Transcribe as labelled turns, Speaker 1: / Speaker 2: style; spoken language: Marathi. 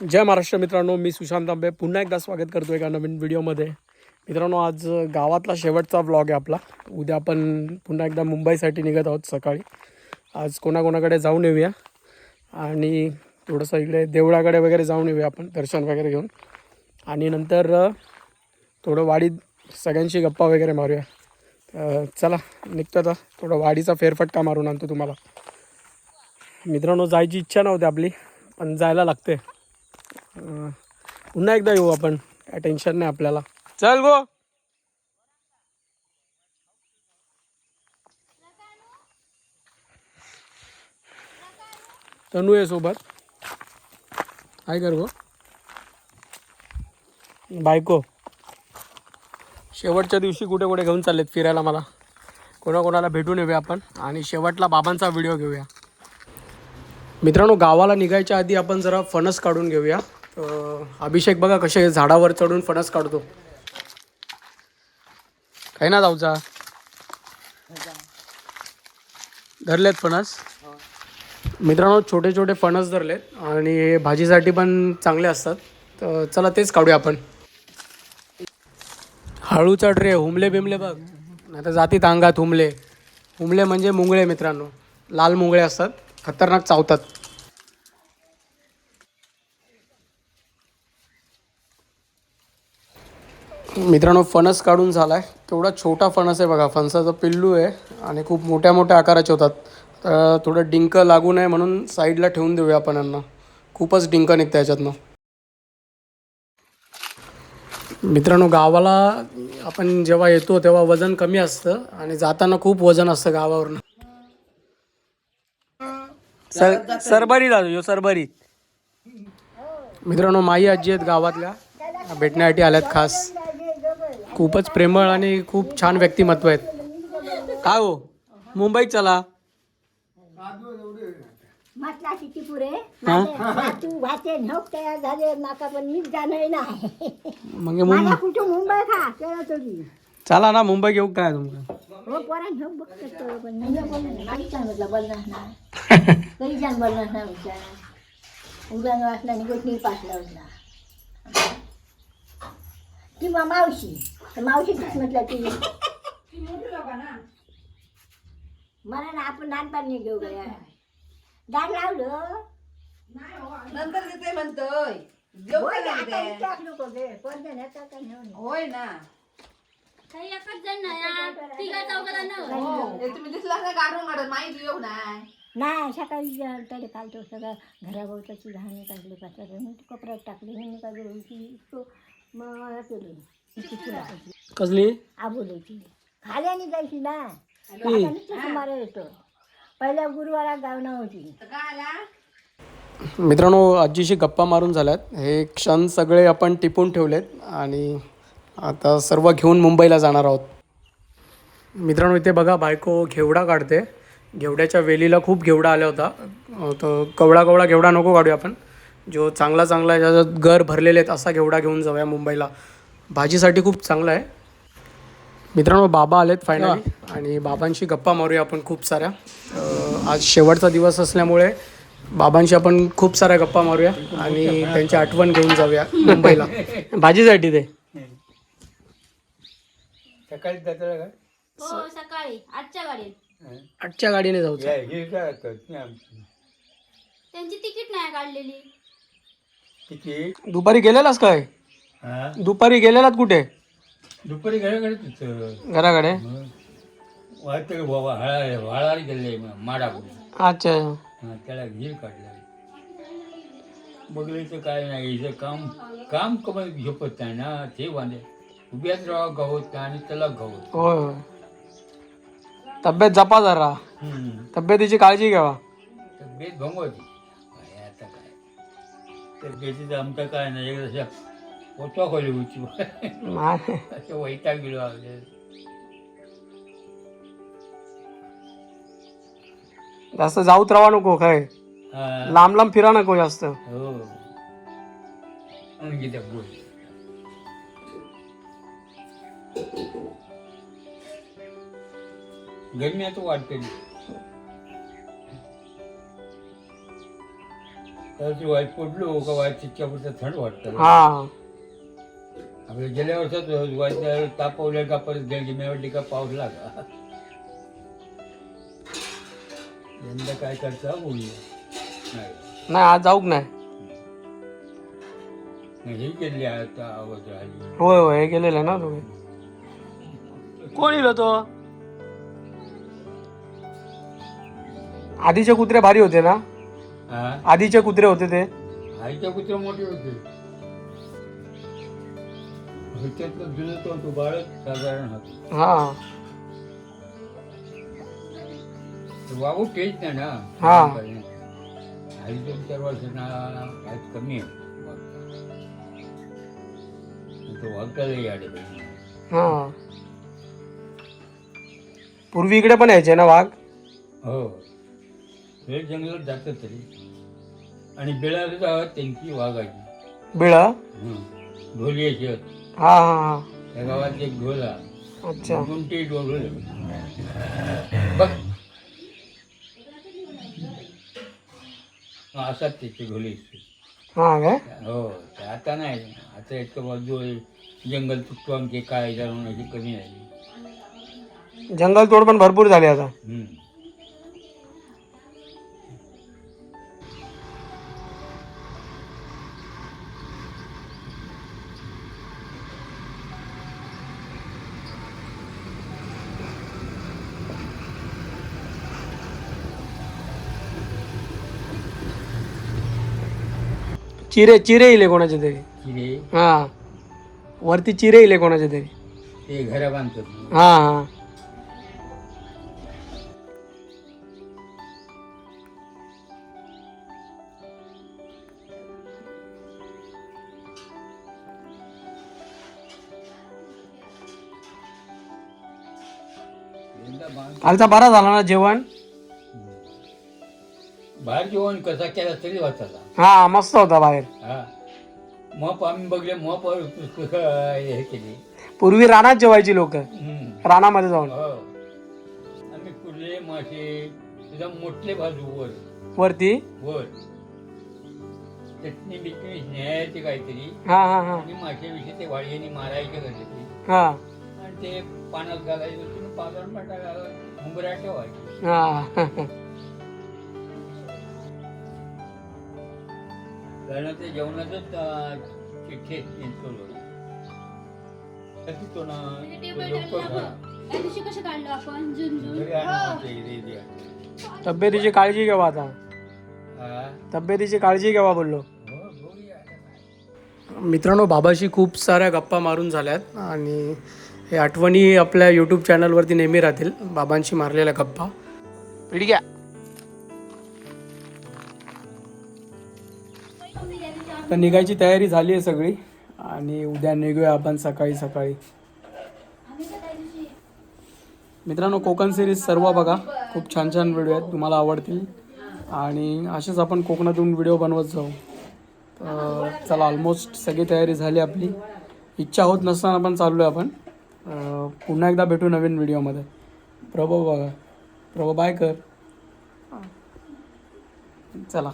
Speaker 1: जय महाराष्ट्र मित्रांनो मी सुशांत आंबे पुन्हा एकदा स्वागत करतो एका नवीन व्हिडिओमध्ये. मित्रांनो आज गावातला शेवटचा व्लॉग आहे आपला. उद्या आपण पुन्हा एकदा मुंबईसाठी निघत आहोत सकाळी. आज कोणाकोणाकडे जाऊन येऊया आणि थोडंसं इकडे देवळाकडे वगैरे जाऊन येऊया आपण दर्शन वगैरे घेऊन. आणि नंतर थोडं वाडीत सगळ्यांशी गप्पा वगैरे मारूया. चला निघतो आता. थोडं वाडीचा फेरफटका मारून आणतो तुम्हाला. मित्रांनो जायची इच्छा नव्हती आपली पण जायला लागते पुन्हा एकदा येऊ आपण. काय टेन्शन नाही आपल्याला. चल गो. तनू आहे सोबत. काय कर गो. बायको. शेवटच्या दिवशी कुठे कुठे घेऊन चाललेत फिरायला मला. कोणाकोणाला भेटून येऊया आपण आणि शेवटला बाबांचा व्हिडिओ घेऊया. मित्रांनो गावाला निघायच्या आधी आपण जरा फणस काढून घेऊया. अभिषेक बघा कसे झाडावर चढून फणस काढतो. काही ना जाऊचा धरलेत फणस? मित्रांनो छोटे छोटे फणस धरलेत आणि हे भाजीसाठी पण चांगले असतात. तर चला तेच काढूया आपण. हळू चढ रे हुमले बिमले बघ. नाही तर जातीत अंगात हुमले. हुमले म्हणजे मुंगळे मित्रांनो. लाल मुंगळे असतात. खतरनाक चावतात. मित्रांनो फणस काढून झालाय. तेवढा छोटा फणस आहे बघा. फणसाचं पिल्लू आहे आणि खूप मोठ्या मोठ्या आकाराचे होतात. तर थोडं डिंक लागू नये म्हणून साईडला ठेवून देऊया आपण यांना. खूपच डिंक निघतं याच्यातनं. मित्रांनो गावाला आपण जेव्हा येतो तेव्हा वजन कमी असतं आणि जाताना खूप वजन असतं गावावरनं. सर सरबरी जातो यो सरबरी. मित्रांनो माई आजी आहेत गावातल्या. भेटण्यासाठी आल्यात खास. खूपच प्रेमळ आणि खूप छान व्यक्तिमत्व आहेत. काय हो? मुंबईत चला.
Speaker 2: म्हटला किती पुरे
Speaker 1: हा?
Speaker 2: तू भाते नोक तयार झाले माका पण मीच जाणार नाही.
Speaker 1: मग
Speaker 2: मला कुठं मुंबई खा केलं तुझी
Speaker 1: चला ना मुंबई घेऊ काय तुमचं?
Speaker 2: हो पोरा नोक बघतो पण. नाही बोलणार नाही सांगितलं बोलणार नाही. कधी जाण बोलणार नाही विचार उड्यान वाचला आणि गोष्टी पासला होता किंवा मावशी. तर मावशी म्हटलं की मला ना आपण लहानपणी घेऊ गया दार लावलं.
Speaker 3: नंतर देते म्हणतोय. देऊ
Speaker 2: होय
Speaker 3: का
Speaker 2: ना,
Speaker 3: नाही
Speaker 2: आता
Speaker 3: ते?
Speaker 2: विचार नको गे. पण ते नेता का नेऊन.
Speaker 3: होय ना.
Speaker 2: नाही.
Speaker 3: हे. तुम्ही दिसला नाही काढून काढत माहिती येऊ नाही.
Speaker 2: नाही सकाळी तरी काल तो सगळं घराभोवताची घाणी काढली ती कपड्यात टाकली मी काढली होती तो मग हे केली
Speaker 1: कसली?
Speaker 2: आबोलीची. खाल्याने जायची ना. सुमारे येतो. पहिल्या गुरुवारा गावना होती.
Speaker 3: काय
Speaker 1: मित्रांनो आजीशी गप्पा मारून झाल्यात. हे क्षण सगळे आपण टिपून ठेवलेत आणि आता सर्व घेऊन मुंबईला जाणार आहोत. मित्रांनो इथे बघा बायको घेवडा काढते. घेवड्याच्या वेलीला खूप घेवडा आला होता. तर कवडा कवडा घेवडा नको काढूया आपण. जो चांगला चांगला आहे ज्याच्यात घर भरलेले आहेत असा घेवडा घेऊन जाऊया मुंबईला. भाजीसाठी खूप चांगला आहे. मित्रांनो बाबा आलेत फायनली आणि बाबांशी गप्पा मारूया आपण खूप साऱ्या. आज शेवटचा दिवस असल्यामुळे बाबांशी आपण खूप साऱ्या गप्पा मारूया आणि त्यांची आठवण घेऊन जाऊया मुंबईला. भाजीसाठी ते.
Speaker 4: सकाळी
Speaker 5: हो सकाळी. आजच्या गाडीत.
Speaker 1: आजच्या गाडीने जाऊ
Speaker 4: या हे आमची
Speaker 5: त्यांची तिकीट नाही काढलेली.
Speaker 4: तिकीट?
Speaker 1: दुपारी गेलेलास काय?
Speaker 4: हा?
Speaker 1: दुपारी गेलेलात कुठे?
Speaker 4: दुपारी घराकडे तिथं.
Speaker 1: घराकडे?
Speaker 4: वाटतं बाबा हळा हळाला गेले माडाकडे
Speaker 1: अच्छा.
Speaker 4: हा त्याला घे काढला. बघलं तर काय नाही इथं काम काम कमी झोपत नाही ना ते वांदे. उभ्याच राहा गवत आणि त्याला गवत.
Speaker 1: होय होय. तब्येत जपा जरा. तब्येतीची काळजी घ्यावा.
Speaker 4: तब्येत भंगवती काय आता काय? तब्येतीचं आमचं काय नाही एक पोचवा खोली होती
Speaker 1: नाही.
Speaker 4: असं वैताग गेलो
Speaker 1: जास्त जाऊत राहा नको काय?
Speaker 4: हा.
Speaker 1: लांब लांब फिरा नको जास्त.
Speaker 4: हो. त्या बोल. आता वाटते. तर ती वाईट पडलो का वाईट तितक्यापुरतं थंड वाटतं.
Speaker 1: हा.
Speaker 4: आपल्या गेल्या वर्षात वाईट तापवल्या का परत गेली मेवडली का पाऊस लागा यंदा काय करता बोलूया नाही.
Speaker 1: आज जाऊक नाही.
Speaker 4: नाही, हे गेले आता आवाज आली.
Speaker 1: होय होय गेलेलं ना तुम्ही. कोण इलो तो? आधीचे कुत्रे भारी होते ना?
Speaker 4: हा?
Speaker 1: आधीचे कुत्रे होते ते?
Speaker 4: आईच्या कुत्रे मोठे होते. ह्याच्यातलं जुनं तो तो बाळच साधारण होतो.
Speaker 1: हा.
Speaker 4: वागू तेच नाही ना?
Speaker 1: हा.
Speaker 4: आई दोन चार वर्षांना आज कमी आहे. तो
Speaker 1: हा. पूर्वी इकडे पण यायचे ना वाघ?
Speaker 4: हो. हे जंगलात जातात तरी. आणि बिळाला त्यांची वाघाची.
Speaker 1: बिळ?
Speaker 4: ढोली अशी होती.
Speaker 1: हा हा हा.
Speaker 4: त्या गावात एक ढोला.
Speaker 1: अच्छा.
Speaker 4: कोणते ढोल बघ. असाच त्याचे ढोले
Speaker 1: हा काय?
Speaker 4: हो ते आता नाही. आता इतकं बाजू जंगल तुटतो आमचे काय जाणून अशी कमी झाली.
Speaker 1: जंगल तोड पण भरपूर झाली आता.
Speaker 4: हम्म.
Speaker 1: चिरे चिरे इले कोणाचे तरी. हा. वरती चिरे इले कोणाचे तरी.
Speaker 4: ते घरा बांधतात. ना.
Speaker 1: हा. हा कालचा बरा झाला ना जेवण?
Speaker 4: बाहेर जेवण कसा केला तरी वाचायला.
Speaker 1: हा मस्त होता बाहेर.
Speaker 4: हा. मप आम्ही बघले मप हे केले.
Speaker 1: पूर्वी रानात जेवायची लोक.
Speaker 4: हम्म.
Speaker 1: रानामध्ये जाऊन.
Speaker 4: हो. आम्ही कुर्ले मासे तुझा मोठले बाजू वर.
Speaker 1: वरती?
Speaker 4: वर. चटणी बिटणी न्यायची काहीतरी.
Speaker 1: हा हा हा.
Speaker 4: आणि माशाविषयी ते वाळीने मारायचे कधी
Speaker 1: हा.
Speaker 4: आणि ते पाण्यात घालायचं पाण्यात टाकायला मुंबऱ्या ठेवायचे
Speaker 1: हा.
Speaker 4: जेवणाचंच तो ना
Speaker 5: त्या दिवशी कसं काढलो आपण? झुंझुन
Speaker 4: इथे.
Speaker 1: तब्येतीची काळजी घ्यावा आता.
Speaker 4: हा?
Speaker 1: तब्येतीची काळजी घ्यावा बोललो.
Speaker 4: हो.
Speaker 1: मित्रांनो बाबाशी खूप साऱ्या गप्पा मारून झाल्यात आणि हे आठवणी आपल्या यूट्यूब चॅनलवरती नेहमी राहतील बाबांशी मारलेल्या गप्पा. पिढग्या तर निघायची तयारी झाली आहे सगळी आणि उद्या निघूया आपण सकाळी सकाळी. मित्रांनो कोकण सिरीज सर्व बघा. खूप छान छान व्हिडिओ आहेत. तुम्हाला आवडतील. आणि असेच आपण कोकणातून व्हिडिओ बनवत जाऊ. तर चला ऑलमोस्ट सगळी तयारी झाली आपली. इच्छा होत नसताना पण चाललो आहे आपण पुन्हा एकदा भेटू नवीन व्हिडिओमध्ये प्रभो बघा. प्रभो बाय कर. चला.